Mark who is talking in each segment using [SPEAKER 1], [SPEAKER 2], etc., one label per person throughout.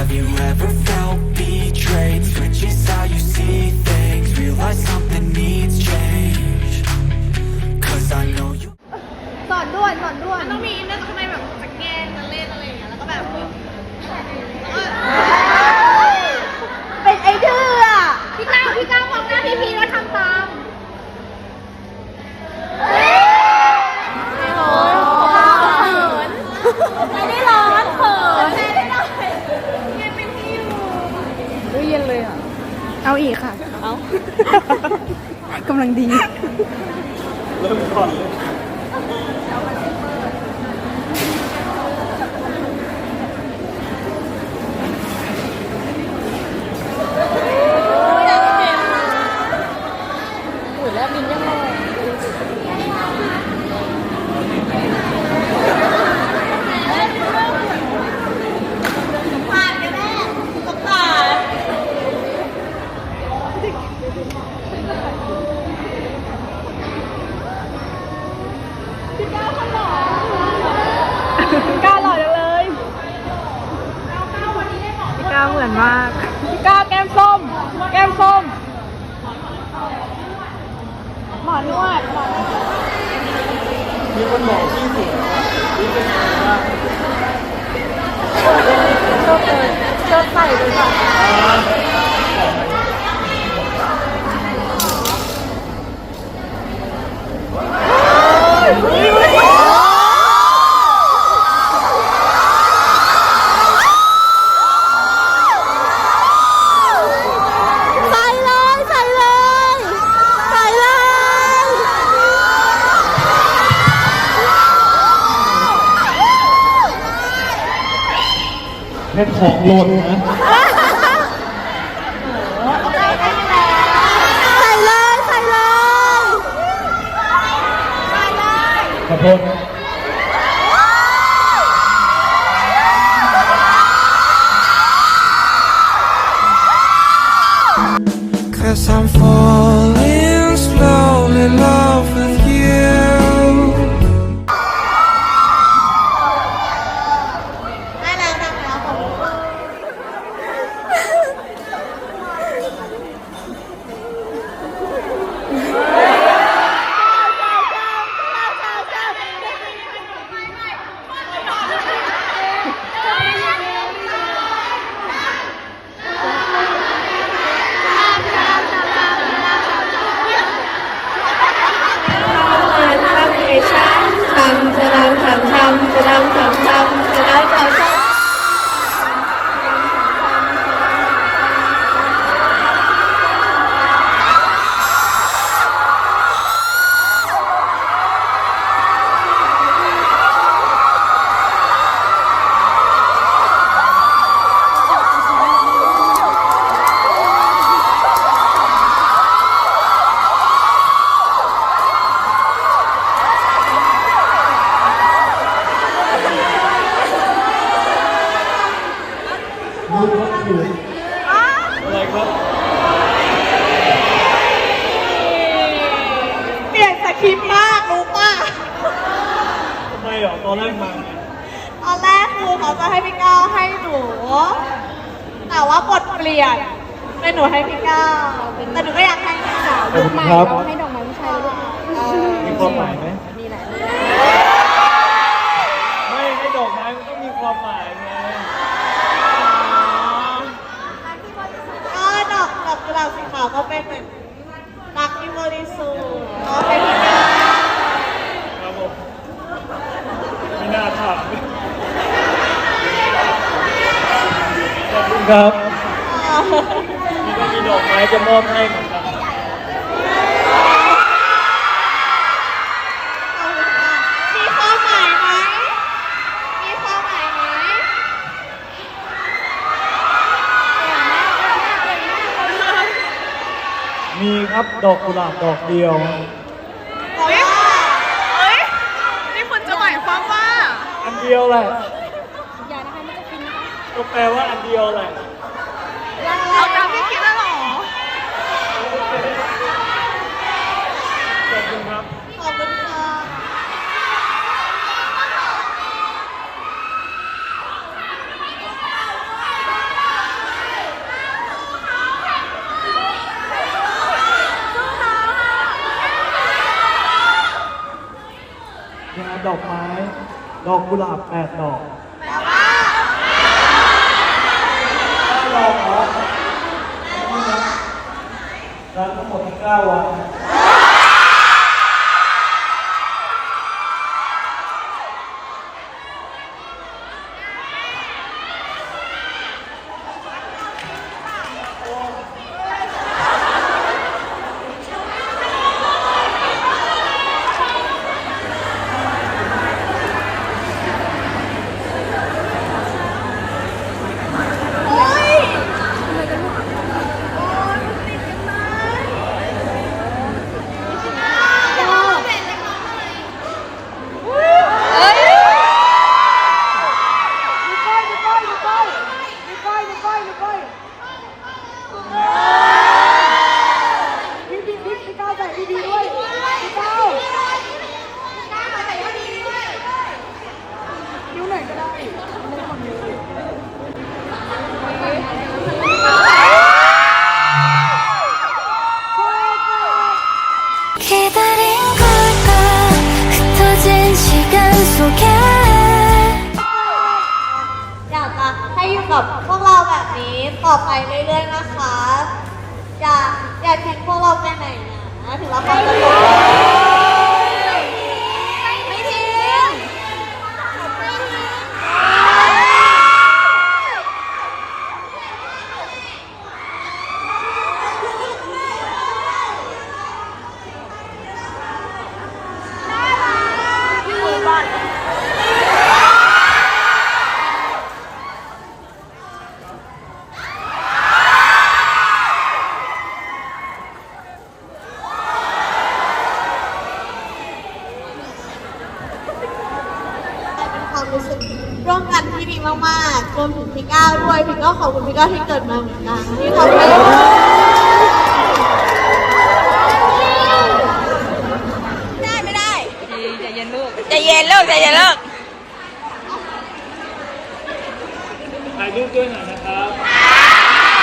[SPEAKER 1] Have you ever felt betrayed? Switches how you see things Realize something needs change Cause I know
[SPEAKER 2] อุ้
[SPEAKER 3] ยเย็
[SPEAKER 2] นเล
[SPEAKER 4] ยอะ เอาอีกค่ะ เอากำลังดีกล้าหล่อจังเลยพี่ก้าวเหมือนมาก พี่ก้าวแก้มส้ม แก้มส้ม หม อนวดหมอนวด
[SPEAKER 5] มีคนบอกที่สวยนี่เป็นไงบ้าง
[SPEAKER 4] ชอบเลยชอบใส่เลยค่ะ
[SPEAKER 5] แค่ของหล่นนะ
[SPEAKER 2] ใส่เลยใส่เลย
[SPEAKER 5] ขอโทษนะ
[SPEAKER 1] Cause I'm falling slowly love
[SPEAKER 5] รู้ อ
[SPEAKER 2] ต
[SPEAKER 5] อนแรกมาไง
[SPEAKER 2] ตอนแรกครูเขาจะให้พี่ก้าวให้หนู แต่ว่าบทเปลี่ยนเป็นหนูให้พี่ก้าวแต่หนูก็อยากให้พี่ก้าว
[SPEAKER 5] ขอบคุณครับ
[SPEAKER 4] ให้ดอกไม้ผู้ชายด้วย
[SPEAKER 5] มีความหมายไหม
[SPEAKER 4] มีแหละ
[SPEAKER 5] ไม่ให้ดอกไม้มันต้องมีความหมายไง
[SPEAKER 2] ก็ดอกดอกกุหลาบสีขาวก็เป็นเหมือนรักที่บริสุทธิ์ก็เป็นพี่ก้าว
[SPEAKER 5] ครับผมไม่น่าถามขอบ คุณครับนี่ก็มีดอกไม้จะมอบให้เหมือนกัน
[SPEAKER 2] มีความหมายไหมมีความหมายไหม
[SPEAKER 5] มีครับดอกกุหลาบดอกเดียว
[SPEAKER 2] เพราะว่า
[SPEAKER 3] เฮ้ย นี่คุณจะหมายความว่า
[SPEAKER 5] อันเดียวแหละ ก็แปลว่าอันเดียวแหละ
[SPEAKER 3] เราตามที่คิดแล้วหรอ
[SPEAKER 5] ขอบคุณครับ
[SPEAKER 2] ขอบคุณค่ะ
[SPEAKER 5] ดอกไม้ ดอกกุหลาบแปดดอกาน
[SPEAKER 2] อยู่กับพวกเราแบบนี้ต่อไปเรื่อยๆนะคะ อย่าอย่าทิ้งพวกเราไปไหนนะ ถึงเราไปจะจบไม่ทิ้ง เป็นความรู้สึกร่วมกันที่ดีมากๆรวมถึงพี่ก้าวด้วย พี่ก้าวขอบคุณพี่ก้าวที่เกิดมาเหมือนกันที่ทำให้ได้ไม่ได้
[SPEAKER 6] ใจเย็นลูกใจเย็นลูกใจเย็นลูก
[SPEAKER 5] ถ่ายรูปด้วยหน่อยนะครับ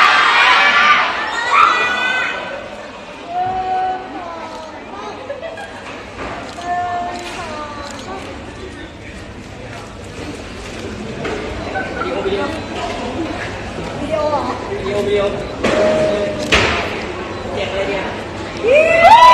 [SPEAKER 5] วิดีโอวิดีโอวิดีโอวิดีโอ เจ็บเลยเนี่ย